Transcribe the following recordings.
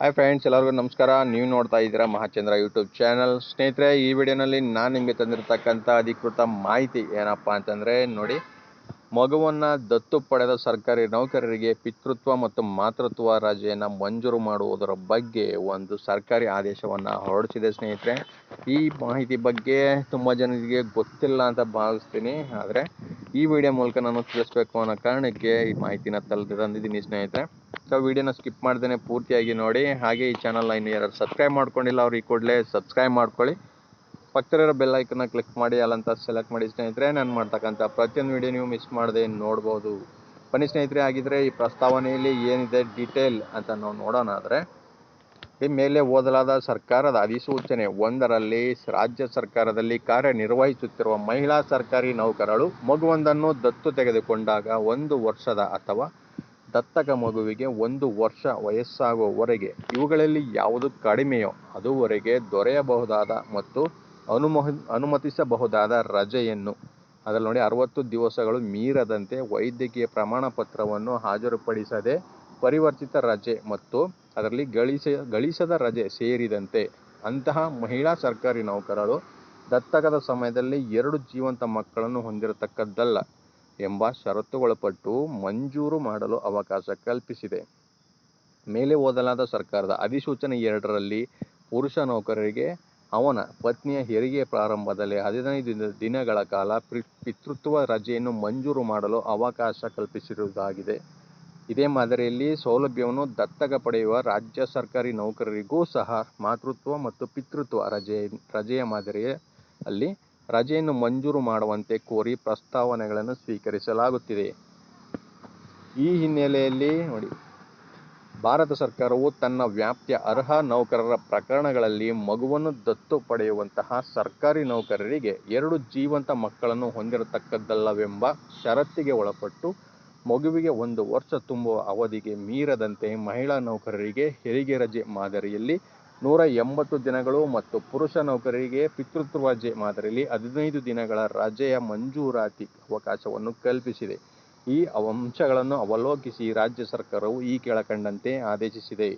Hi friends ಎಲ್ಲರಿಗೂ ನಮಸ್ಕಾರ. ನೀವು ನೋಡ್ತಾ ಇದ್ದೀರಾ ಮಹಾಚಂದ್ರ ಯೂಟ್ಯೂಬ್ ಚಾನಲ್ ಸ್ನೇಹಿತರೆ, ಈ ವಿಡಿಯೋನಲ್ಲಿ ನಾನು ನಿಮಗೆ ತಂದಿರತಕ್ಕಂಥ ಅಧಿಕೃತ ಮಾಹಿತಿ ಏನಪ್ಪ ಅಂತಂದರೆ, ನೋಡಿ, ಮಗುವನ್ನು ದತ್ತು ಪಡೆದ ಸರ್ಕಾರಿ ನೌಕರರಿಗೆ ಪಿತೃತ್ವ ಮತ್ತು ಮಾತೃತ್ವ ರಜೆಯನ್ನು ಮಂಜೂರು ಮಾಡುವುದರ ಬಗ್ಗೆ ಒಂದು ಸರ್ಕಾರಿ ಆದೇಶವನ್ನು ಹೊರಡಿಸಿದೆ ಸ್ನೇಹಿತರೆ. ಈ ಮಾಹಿತಿ ಬಗ್ಗೆ ತುಂಬ ಜನರಿಗೆ ಗೊತ್ತಿಲ್ಲ ಅಂತ ಭಾವಿಸ್ತೀನಿ. ಆದರೆ, ಈ ವಿಡಿಯೋ ಮೂಲಕ ನಾನು ತಿಳಿಸ್ಬೇಕು ಅನ್ನೋ ಕಾರಣಕ್ಕೆ ಈ ಮಾಹಿತಿನ ತಲೆ ತಂದಿದ್ದೀನಿ ಸ್ನೇಹಿತರೆ. ಸೊ ವಿಡಿಯೋನ ಸ್ಕಿಪ್ ಮಾಡ್ದೇ ಪೂರ್ತಿಯಾಗಿ ನೋಡಿ. ಹಾಗೆ ಈ ಚಾನಲ್ನ ಇನ್ನು ಯಾರು ಸಬ್ಸ್ಕ್ರೈಬ್ ಮಾಡ್ಕೊಂಡಿಲ್ಲ, ಅವ್ರಿಗೆ ಕೂಡಲೇ ಸಬ್ಸ್ಕ್ರೈಬ್ ಮಾಡ್ಕೊಳ್ಳಿ. ಪಕ್ಕದಲ್ಲಿರೋ ಬೆಲ್ ಐಕನ್ನ ಕ್ಲಿಕ್ ಮಾಡಿ, ಅಲ್ಲಂತ ಸೆಲೆಕ್ಟ್ ಮಾಡಿ ಸ್ನೇಹಿತರೆ, ನಾನು ಮಾಡ್ತಕ್ಕಂಥ ಪ್ರತಿಯೊಂದು ವಿಡಿಯೋ ನೀವು ಮಿಸ್ ಮಾಡದೆ ನೋಡ್ಬೋದು. ಬನ್ನಿ ಸ್ನೇಹಿತರೆ ಆಗಿದ್ರೆ ಈ ಪ್ರಸ್ತಾವನೆಯಲ್ಲಿ ಏನಿದೆ ಡೀಟೇಲ್ ಅಂತ ನಾವು ನೋಡೋಣ ಆದರೆ, ಈ ಮೇಲೆ ಓದಲಾದ ಸರ್ಕಾರದ ಅಧಿಸೂಚನೆ ಒಂದರಲ್ಲಿ, ರಾಜ್ಯ ಸರ್ಕಾರದಲ್ಲಿ ಕಾರ್ಯನಿರ್ವಹಿಸುತ್ತಿರುವ ಮಹಿಳಾ ಸರ್ಕಾರಿ ನೌಕರರು ಮಗುವೊಂದನ್ನು ದತ್ತು ತೆಗೆದುಕೊಂಡಾಗ ಒಂದು ವರ್ಷದ ಅಥವಾ ದತ್ತಕ ಮಗುವಿಗೆ ಒಂದು ವರ್ಷ ವಯಸ್ಸಾಗುವವರೆಗೆ. ಇವುಗಳಲ್ಲಿ ಯಾವುದು ಕಡಿಮೆಯೋ ಅದುವರೆಗೆ ದೊರೆಯಬಹುದಾದ ಮತ್ತು ಅನುಮೋಹ, ಅನುಮತಿಸಬಹುದಾದ ರಜೆಯನ್ನು. ಅದರಲ್ಲಿ ನೋಡಿ ಅರವತ್ತು ದಿವಸಗಳು ಮೀರದಂತೆ ವೈದ್ಯಕೀಯ ಪ್ರಮಾಣ ಪತ್ರವನ್ನು ಹಾಜರುಪಡಿಸದೆ ಪರಿವರ್ತಿತ ರಜೆ ಮತ್ತು ಅದರಲ್ಲಿ ಗಳಿಸ, ಗಳಿಸದ ರಜೆ ಸೇರಿದಂತೆ ಅಂತಹ ಮಹಿಳಾ ಸರ್ಕಾರಿ ನೌಕರರು ದತ್ತಕದ ಸಮಯದಲ್ಲಿ ಎರಡು ಜೀವಂತ ಮಕ್ಕಳನ್ನು ಹೊಂದಿರತಕ್ಕದ್ದಲ್ಲ. ಎಂಬ ಷರತ್ತುಗೊಳಪಟ್ಟು ಮಂಜೂರು ಮಾಡಲು ಅವಕಾಶ ಕಲ್ಪಿಸಿದೆ. ಮೇಲೆ ಓದಲಾದ ಸರ್ಕಾರದ ಅಧಿಸೂಚನೆ ಎರಡರಲ್ಲಿ ಪುರುಷ ನೌಕರರಿಗೆ ಅವನ ಪತ್ನಿಯ ಹೆರಿಗೆ ಪ್ರಾರಂಭದಲ್ಲಿ ಹದಿನೈದು ದಿನಗಳ ಕಾಲ ಪಿತೃತ್ವ ರಜೆಯನ್ನು ಮಂಜೂರು ಮಾಡಲು ಅವಕಾಶ ಕಲ್ಪಿಸಿರುವುದಾಗಿದೆ. ಇದೇ ಮಾದರಿಯಲ್ಲಿ ಸೌಲಭ್ಯವನ್ನು ದತ್ತಕ ಪಡೆಯುವ ರಾಜ್ಯ ಸರ್ಕಾರಿ ನೌಕರರಿಗೂ ಸಹ ಮಾತೃತ್ವ ಮತ್ತು ಪಿತೃತ್ವ ರಜೆ ರಜೆಯ ಮಾದರಿಯ ಅಲ್ಲಿ ರಜೆಯನ್ನು ಮಂಜೂರು ಮಾಡುವಂತೆ ಕೋರಿ ಪ್ರಸ್ತಾವನೆಗಳನ್ನು ಸ್ವೀಕರಿಸಲಾಗುತ್ತಿದೆ. ಈ ಹಿನ್ನೆಲೆಯಲ್ಲಿ ನೋಡಿ, ಭಾರತ ಸರ್ಕಾರವು ತನ್ನ ವ್ಯಾಪ್ತಿಯ ಅರ್ಹ ನೌಕರರ ಪ್ರಕರಣಗಳಲ್ಲಿ ಮಗುವನ್ನು ದತ್ತು ಪಡೆಯುವಂತಹ ಸರ್ಕಾರಿ ನೌಕರರಿಗೆ ಎರಡು ಜೀವಂತ ಮಕ್ಕಳನ್ನು ಹೊಂದಿರತಕ್ಕದ್ದಲ್ಲವೆಂಬ ಷರತ್ತಿಗೆ ಒಳಪಟ್ಟು ಮಗುವಿಗೆ ಒಂದು ವರ್ಷ ತುಂಬುವ ಅವಧಿಗೆ ಮೀರದಂತೆ ಮಹಿಳಾ ನೌಕರರಿಗೆ ಹೆರಿಗೆ ರಜೆ ಮಾದರಿಯಲ್ಲಿ ನೂರ ಎಂಬತ್ತು ದಿನಗಳು ಮತ್ತು ಪುರುಷ ನೌಕರರಿಗೆ ಪಿತೃತ್ವ ರಜೆ ಮಾದರಿಯಲ್ಲಿ ಹದಿನೈದು ದಿನಗಳ ರಜೆಯ ಮಂಜೂರಾತಿ ಅವಕಾಶವನ್ನು ಕಲ್ಪಿಸಿದೆ. ಈ ಅಂಶಗಳನ್ನು ಅವಲೋಕಿಸಿ ರಾಜ್ಯ ಸರ್ಕಾರವು ಈ ಕೆಳಕಂಡಂತೆ ಆದೇಶಿಸಿದೆ.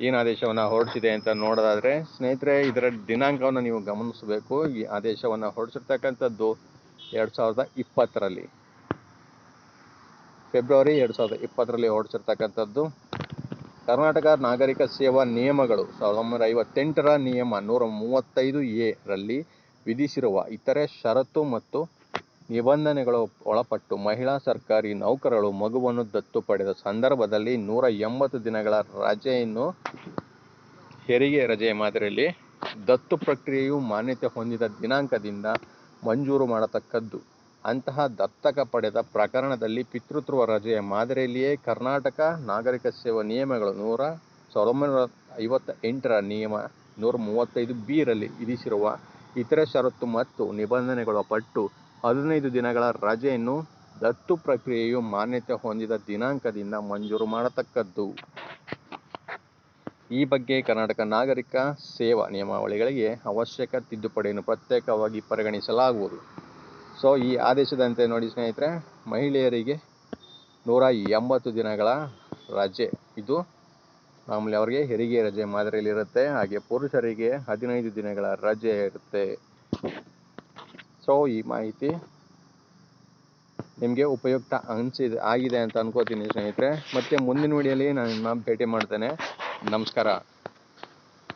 ಏನು ಆದೇಶವನ್ನು ಹೊರಡಿಸಿದೆ ಅಂತ ನೋಡೋದಾದರೆ, ಸ್ನೇಹಿತರೆ, ಇದರ ದಿನಾಂಕವನ್ನು ನೀವು ಗಮನಿಸಬೇಕು. ಈ ಆದೇಶವನ್ನು ಹೊರಡಿಸಿರ್ತಕ್ಕಂಥದ್ದು ಎರಡು ಸಾವಿರದ ಇಪ್ಪತ್ತರಲ್ಲಿ. ಫೆಬ್ರವರಿ ಎರಡು ಸಾವಿರದ ಇಪ್ಪತ್ತರಲ್ಲಿ ಹೊರಡಿಸಿರ್ತಕ್ಕಂಥದ್ದು ಕರ್ನಾಟಕ ನಾಗರಿಕ ಸೇವಾ ನಿಯಮಗಳು ಸಾವಿರದ ಒಂಬೈನೂರ ಐವತ್ತೆಂಟರ ನಿಯಮ ನೂರ ಮೂವತ್ತೈದು ಎ ರಲ್ಲಿ ವಿಧಿಸಿರುವ ಇತರೆ ಷರತ್ತು ಮತ್ತು ನಿಬಂಧನೆಗಳು ಒಳಪಟ್ಟು ಮಹಿಳಾ ಸರ್ಕಾರಿ ನೌಕರರು ಮಗುವನ್ನು ದತ್ತು ಪಡೆದ ಸಂದರ್ಭದಲ್ಲಿ ನೂರ ಎಂಬತ್ತು ದಿನಗಳ ರಜೆಯನ್ನು ಹೆರಿಗೆ ರಜೆಯ ಮಾದರಿಯಲ್ಲಿ ದತ್ತು ಪ್ರಕ್ರಿಯೆಯು ಮಾನ್ಯತೆ ಹೊಂದಿದ ದಿನಾಂಕದಿಂದ ಮಂಜೂರು ಮಾಡತಕ್ಕದ್ದು. ಅಂತಹ ದತ್ತಕ ಪಡೆದ ಪ್ರಕರಣದಲ್ಲಿ ಪಿತೃತ್ವ ರಜೆಯ ಮಾದರಿಯಲ್ಲಿಯೇ ಕರ್ನಾಟಕ ನಾಗರಿಕ ಸೇವಾ ನಿಯಮಗಳು ನೂರ ಸಾವಿರದ ಒಂಬೈನೂರ ಐವತ್ತ ಎಂಟರ ನಿಯಮ ನೂರ ಮೂವತ್ತೈದು ಬಿರಲ್ಲಿ ವಿಧಿಸಿರುವ ಇತರೆ ಷರತ್ತು ಮತ್ತು ನಿಬಂಧನೆಗಳ ಪಟ್ಟು ಹದಿನೈದು ದಿನಗಳ ರಜೆಯನ್ನು ದತ್ತು ಪ್ರಕ್ರಿಯೆಯು ಮಾನ್ಯತೆ ಹೊಂದಿದ ದಿನಾಂಕದಿಂದ ಮಂಜೂರು ಮಾಡತಕ್ಕದ್ದು. ಈ ಬಗ್ಗೆ ಕರ್ನಾಟಕ ನಾಗರಿಕ ಸೇವಾ ನಿಯಮಾವಳಿಗಳಿಗೆ ಅವಶ್ಯಕ ತಿದ್ದುಪಡಿಯನ್ನು ಪ್ರತ್ಯೇಕವಾಗಿ ಪರಿಗಣಿಸಲಾಗುವುದು. ಸೊ ಈ ಆದೇಶದಂತೆ ನೋಡಿ ಸ್ನೇಹಿತರೆ, ಮಹಿಳೆಯರಿಗೆ ನೂರ ಎಂಬತ್ತು ದಿನಗಳ ರಜೆ ಇದು. ಮಾಮೂಲಿ ಅವರಿಗೆ ಹೆರಿಗೆ ರಜೆ ಮಾದರಿಯಲ್ಲಿ ಇರುತ್ತೆ ಹಾಗೆ ಪುರುಷರಿಗೆ ಹದಿನೈದು ದಿನಗಳ ರಜೆ ಇರುತ್ತೆ. ಸೊ ಈ ಮಾಹಿತಿ ನಿಮಗೆ ಉಪಯುಕ್ತ ಅನಿಸಿದೆ ಆಗಿದೆ ಅಂತ ಅನ್ಕೋತೀನಿ ಸ್ನೇಹಿತರೆ. ಮತ್ತೆ ಮುಂದಿನ ವಿಡಿಯೋಲಿ ನಾನು ಭೇಟಿ ಮಾಡ್ತೇನೆ. ನಮಸ್ಕಾರ.